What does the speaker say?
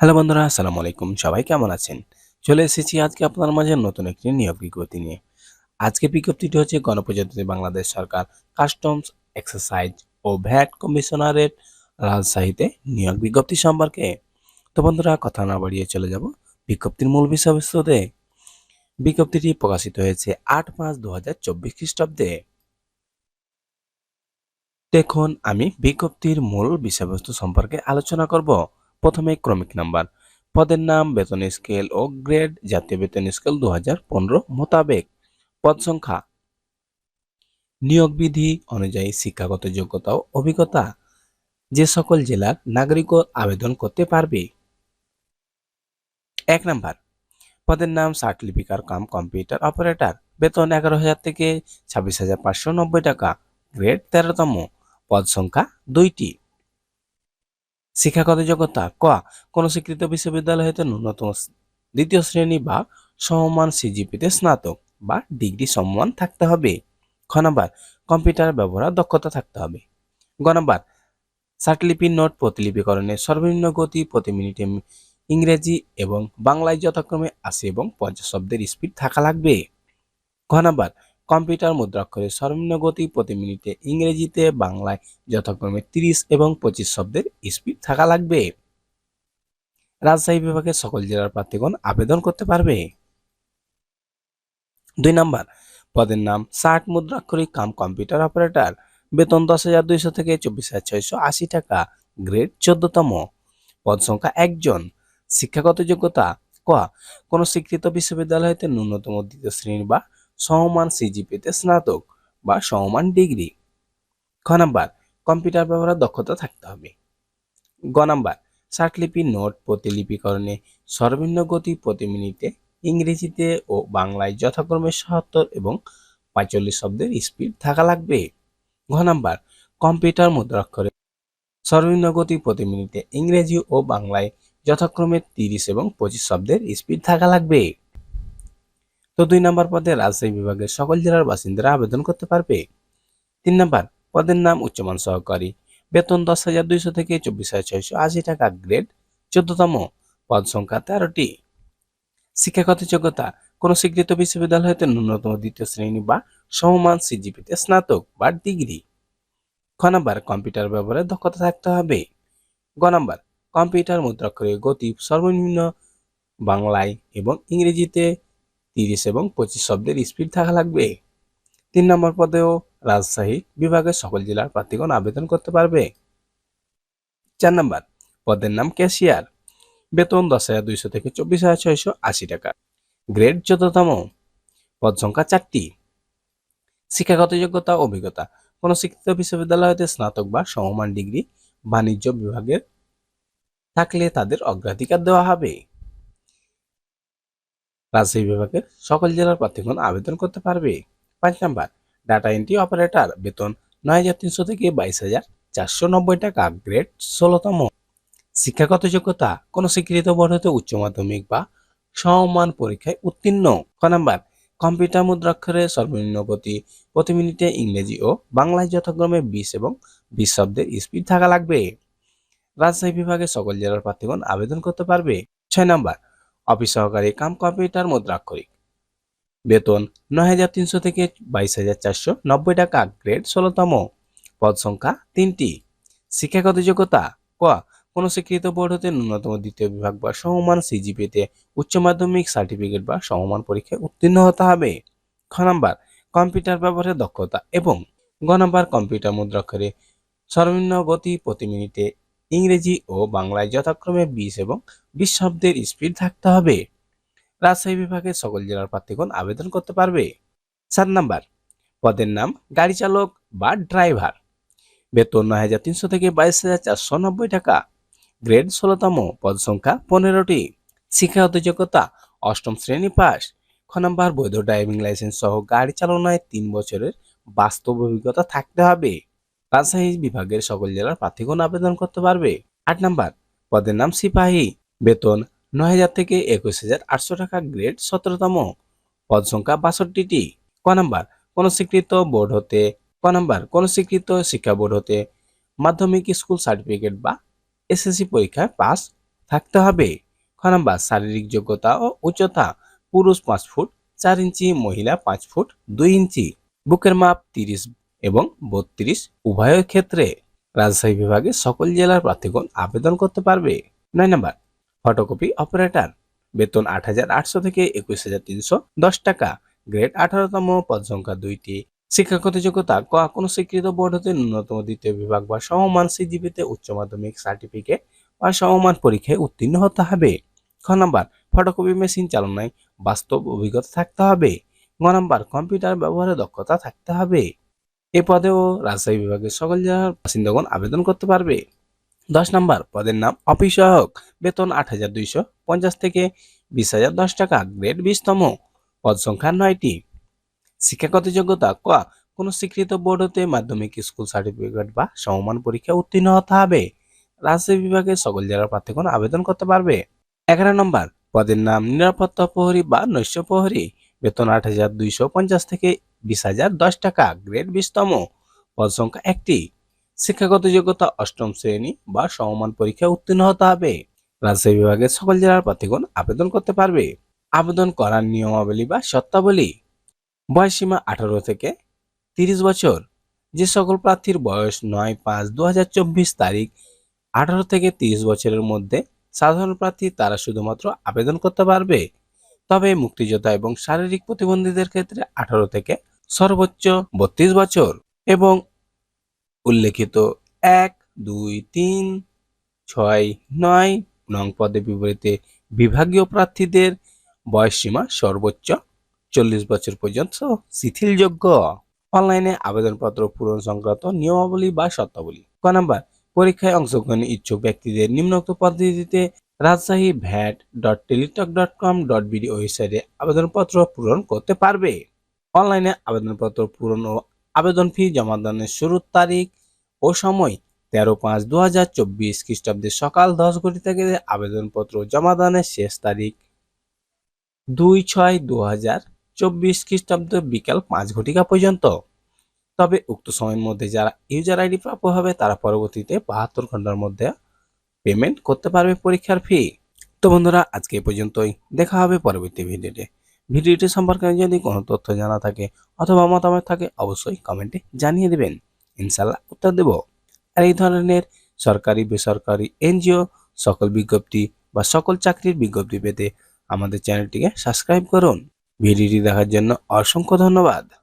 Hello বন্ধুরা, আসসালামু আলাইকুম। সবাই কেমন আছেন? চলে এসেছি আজকে আপনার মাঝে নতুন একটি নিয়োগ বিজ্ঞপ্তি নিয়ে। আজকে বিজ্ঞপ্তিটি হচ্ছে গণপ্রজাতন্ত্রী বাংলাদেশ সরকার কাস্টমস এক্সারসাইজ ও ভ্যাট কমিশনারের রাজশাহীতে নিয়োগ বিজ্ঞপ্তি সম্পর্কে। তো বন্ধুরা, কথা না বাড়িয়ে চলে যাব বিজ্ঞপ্তির মূল বিষয়বস্তুতে। বিজ্ঞপ্তিটি প্রকাশিত হয়েছে আট পাঁচ দু হাজার চব্বিশ খ্রিস্টাব্দে। দেখুন, আমি বিজ্ঞপ্তির মূল বিষয়বস্তু সম্পর্কে আলোচনা করব। প্রথমে ক্রমিক নাম্বার। পদের নাম, বেতন স্কেল ও গ্রেড, জাতীয় বেতন স্কেল দু হাজার পনেরো মোতাবেক। পদ সংখ্যা। নিয়োগ বিধি অনুযায়ী শিক্ষাগত যোগ্যতা ও অভিজ্ঞতা। যে সকল জেলার নাগরিকও আবেদন করতে পারবে। এক নাম্বার। পদের নাম সার্টিফিকার কাম কম্পিউটার অপারেটর। বেতন এগারো হাজার থেকে ছাব্বিশ হাজার পাঁচশো নব্বই টাকা। গ্রেড তেরোতম। পদ সংখ্যা দুইটি। শিক্ষাগত যোগ্যতা, ক কোন স্বীকৃত বিশ্ববিদ্যালয় হতে ন্যূনতম দ্বিতীয় শ্রেণি বা সমমান সিজিপিতে স্নাতক বা ডিগ্রি সমমান থাকতে হবে। খ নাম্বার, কম্পিউটার ব্যবহার দক্ষতা থাকতে হবে। গ নাম্বার, সার্টিলিপি নোট প্রতিলিপিকরণে সর্বনিম্ন গতি প্রতি মিনিটে ইংরেজি এবং বাংলায় যথাক্রমে আশি এবং পঞ্চাশ শব্দের স্পিড থাকা লাগবে। ঘ নাম্বার কম্পিউটার মুদ্রাক্ষরে সর্বনিম্ন গতি প্রতি মিনিটে ইংরেজিতে, বাংলায় যথাক্রমে তিরিশ এবং পঁচিশ শব্দের স্পিড থাকা লাগবে। রাজশাহী বিভাগের সকল জেলার প্রার্থীগণ আবেদন করতে পারবে। দুই নাম্বার, পদের নাম ষাট মুদ্রাক্ষরিক কাম কম্পিউটার অপারেটর। বেতন দশ হাজার দুইশো থেকে চব্বিশ হাজার ছয়শো আশি টাকা, গ্রেড চোদ্দতম। পদ সংখ্যা একজন, শিক্ষাগত যোগ্যতা ক, কোন স্বীকৃত বিশ্ববিদ্যালয় হতে ন্যূনতম দ্বিতীয় শ্রেণি বা সমমান সিজিপিতে স্নাতক বা সমমান ডিগ্রি। খ নাম্বার, কম্পিউটার ব্যবহারের দক্ষতা থাকতে হবে। গ নাম্বার ষাটলিপি নোট প্রতিলিপিকরণে সর্বনিম্ন গতি প্রতি মিনিটে ইংরেজিতে ও বাংলায় যথাক্রমে সত্তর এবং পঁয়তাল্লিশ শব্দের স্পিড থাকা লাগবে। ঘ নাম্বার, কম্পিউটার মুদ্রাক্ষরে সর্বনিম্ন গতি প্রতি মিনিটে ইংরেজি ও বাংলায় যথাক্রমে তিরিশ এবং পঁচিশ শব্দের স্পিড থাকা লাগবে। তো দুই নম্বর পদে রাজশাহী বিভাগের সকল জেলার বাসিন্দারা আবেদন করতে পারবে। তিন নম্বর পদের নাম উচ্চমান সহকারী। বেতন দশ হাজার দুইশো থেকে চব্বিশ হাজার ছয়শো আশি টাকা গ্রেড। চোদ্দতম পদ সংখ্যা তেরোটি। শিক্ষাগত যোগ্যতা, কোন স্বীকৃত বিশ্ববিদ্যালয় হতে ন্যূনতম দ্বিতীয় শ্রেণি বা সমমান সিজিপিতে স্নাতক বা ডিগ্রি। খ নাম্বার কম্পিউটার ব্যবহারে দক্ষতা থাকতে হবে। গ নাম্বার কম্পিউটার মুদ্রাক্ষরে গতি সর্বনিম্ন বাংলায় এবং ইংরেজিতে তিরিশ এবং পঁচিশ শব্দের স্পিড থাকা লাগবে। তিন নম্বর পদেও রাজশাহী বিভাগের সকল জেলার প্রার্থীগণ আবেদন করতে পারবে। চার নম্বর, পদের নাম ক্যাশিয়ার। বেতন দশ হাজার দুইশো থেকে চব্বিশ হাজার ছয়শো আশি টাকা। গ্রেড চোদ্দতম। পদ সংখ্যা চারটি। শিক্ষাগত যোগ্যতা, অভিজ্ঞতা। কোন শিক্ষিত বিশ্ববিদ্যালয় হতে স্নাতক বা সমমান ডিগ্রি বাণিজ্য বিভাগের থাকলে তাদের অগ্রাধিকার দেওয়া হবে। রাজশাহী বিভাগের সকল জেলার প্রার্থীগণ আবেদন করতে পারবে। পাঁচ নাম্বার ডাটা এন্ট্রি অপারেটর বেতন নয় হাজার তিনশো থেকে বাইশ হাজার চারশো নব্বই টাকা গ্রেড ষোলোতম। শিক্ষাগত যোগ্যতা, কোনো স্বীকৃত বোর্ড হতে উচ্চ মাধ্যমিক বা সমমান পরীক্ষায় উত্তীর্ণ। ক নাম্বার, কম্পিউটার মুদ্রাক্ষরে সর্বনিম্ন গতি প্রতি মিনিটে ইংরেজি ও বাংলায় যথাক্রমে বিশ এবং বিশ শব্দের স্পিড থাকা লাগবে। রাজশাহী বিভাগের সকল জেলার প্রার্থীগণ আবেদন করতে পারবে। ছয় নাম্বার অফিস সহকারী কাম কম্পিউটার মুদ্রাক্ষরিক। বেতন নয় হাজার তিনশো থেকে বাইশ হাজার চারশো নব্বই টাকা, গ্রেড ষোলোতম। পদ সংখ্যা তিনটি। শিক্ষাগত যোগ্যতা। ক, কোন স্বীকৃত বোর্ড হতে ন্যূনতম দ্বিতীয় বিভাগ বা সমমান সিজিপিতে উচ্চ মাধ্যমিক সার্টিফিকেট বা সমমান পরীক্ষায় উত্তীর্ণ হতে হবে। খ নাম্বার, কম্পিউটার ব্যবহারের দক্ষতা এবং গ নাম্বার, কম্পিউটার মুদ্রাক্ষরে সর্বনিম্ন গতি প্রতি মিনিটে ইংরেজি ও বাংলায় যথাক্রমে বিশ এবং বিশ শব্দের স্পিড থাকতে হবে। রাজশাহী বিভাগে সকল জেলার প্রার্থীগণ আবেদন করতে পারবে। সাত নাম্বার, পদের নাম গাড়ি চালক বা ড্রাইভার। বেতন নয় হাজার তিনশো থেকে বাইশ হাজার চারশো নব্বই টাকা। গ্রেড ষোলোতম, পদ সংখ্যা পনেরোটি। শিক্ষাগত যোগ্যতা, অষ্টম শ্রেণি পাস খ নাম্বার, বৈধ ড্রাইভিং লাইসেন্স সহ গাড়ি চালনায় তিন বছরের বাস্তব অভিজ্ঞতা থাকতে হবে। রাজশাহী বিভাগের সকল জেলার প্রার্থীগণ আবেদন করতে পারবে। আট নাম্বার, পদের নাম সিপাহী। বেতন নয় হাজার থেকে একুশ হাজার আটশো টাকা, গ্রেড সতেরোতম। পদ সংখ্যা বাষট্টিটি। ক নাম্বার কোন স্বীকৃত বোর্ড হতে, ক নাম্বার কোন স্বীকৃত শিক্ষা বোর্ড হতে মাধ্যমিক স্কুল সার্টিফিকেট বা এসএসসি পরীক্ষায় পাস থাকতে হবে। খ নাম্বার, শারীরিক যোগ্যতা ও উচ্চতা, পুরুষ পাঁচ ফুট চার ইঞ্চি, মহিলা পাঁচ ফুট দুই ইঞ্চি। বুকের মাপ তিরিশ এবং বত্রিশ উভয় ক্ষেত্রে রাজশাহী বিভাগে সকল জেলার প্রার্থীগণ আবেদন করতে পারবে। নয় নাম্বার ফটোকপি অপারেটর বেতন আট হাজার আটশো থেকে একুশ হাজার তিনশো দশ টাকা। গ্রেড আঠারোতম, পদ সংখ্যা দুইটি। শিক্ষাগত যোগ্যতা, ক, কোনো স্বীকৃত বোর্ড হতে ন্যূনতম দ্বিতীয় বিভাগ বা সমমান সিজিপিতে উচ্চ মাধ্যমিক সার্টিফিকেট বা সমমান পরীক্ষায় উত্তীর্ণ হতে হবে। খ নাম্বার ফটোকপি মেশিন চালনায় বাস্তব অভিজ্ঞতা থাকতে হবে। গ নাম্বার কম্পিউটার ব্যবহারে দক্ষতা থাকতে হবে। এ পদেও রাজশাহী বিভাগের সকল জেলার বাসিন্দাগণ আবেদন করতে পারবে। দশ নম্বর, পদের নাম অফিস সহায়ক। বেতন আট হাজার দুইশো পঞ্চাশ থেকে বিশ হাজার দশ টাকা, গ্রেড বিশতম। পদ সংখ্যা নয়টি। শিক্ষাগত যোগ্যতা ক, কোনো স্বীকৃত বোর্ড হতে মাধ্যমিক স্কুল সার্টিফিকেট বা সমমান পরীক্ষা উত্তীর্ণ হতে হবে। রাজশাহী বিভাগের সকল জেলার প্রার্থীগণ আবেদন করতে পারবে। এগারো নম্বর, পদের নাম নিরাপত্তা প্রহরী বা নৈশ প্রহরী। বেতন আট হাজার দুইশো পঞ্চাশ থেকে বিশ হাজার দশ টাকা গ্রেড বিশতম। পদ সংখ্যা একটি। শিক্ষাগত যোগ্যতা অষ্টম শ্রেণি বা সমমান পরীক্ষা উত্তীর্ণ হতে হবে। রাজশাহী বিভাগের সকল জেলার প্রার্থীগণ আবেদন করতে পারবে। আবেদন করার নিয়মাবলী বা শর্তাবলী। বয়সীমা আঠারো থেকে তিরিশ বছর। যে সকল প্রার্থীর বয়স নয় পাঁচ দু তারিখ আঠারো থেকে তিরিশ বছরের মধ্যে সাধারণ প্রার্থী তারা শুধুমাত্র আবেদন করতে পারবে। তবে মুক্তিযোদ্ধা এবং শারীরিক প্রতিবন্ধীদের ক্ষেত্রে আঠারো থেকে সর্বোচ্চ বত্রিশ বছর এবং উল্লেখিত এক, দুই, তিন, ছয়, নয় নং পদে বিপরীতে বিভাগীয় প্রার্থীদের বয়সসীমা সর্বোচ্চ চল্লিশ বছর পর্যন্ত শিথিলযোগ্য। অনলাইনে আবেদনপত্র পূরণ সংক্রান্ত নিয়মাবলী বা শর্তাবলী। ক নাম্বার, পরীক্ষায় অংশগ্রহণে ইচ্ছুক ব্যক্তিদের নিম্নোক্ত পদ্ধতিতে Rajshahi VAT dot Teletalk dot com dot BD ওয়েবসাইটে আবেদনপত্র পূরণ করতে পারবে। অনলাইনে আবেদনপত্র পূরণ ও আবেদন ফি জমাদানের শুরুর তারিখ ও সময় তেরো পাঁচ দু হাজার চব্বিশ খ্রিস্টাব্দে সকাল দশ ঘটি থেকে আবেদনপত্র জমাদানের শেষ তারিখ দুই ছয় দু হাজার চব্বিশ খ্রিস্টাব্দ বিকাল পাঁচ ঘটিকা পর্যন্ত। তবে উক্ত সময়ের মধ্যে যারা ইউজার আইডি প্রাপ্য হবে, তারা পরবর্তীতে বাহাত্তর ঘণ্টার মধ্যে পেমেন্ট করতে পারবে পরীক্ষার ফি। তো বন্ধুরা, আজকে এই পর্যন্তই। দেখা হবে পরবর্তী ভিডিওতে। ভিডিওটি সম্পর্কে যদি কোনো তথ্য জানা থাকে অথবা মতামত থাকে, অবশ্যই কমেন্টে জানিয়ে দেবেন। ইনশাল্লাহ উত্তর দেব। আর এই ধরনের সরকারি, বেসরকারি, এনজিও সকল বিজ্ঞপ্তি বা সকল চাকরির বিজ্ঞপ্তি পেতে আমাদের চ্যানেলটিকে সাবস্ক্রাইব করুন। ভিডিওটি দেখার জন্য অসংখ্য ধন্যবাদ।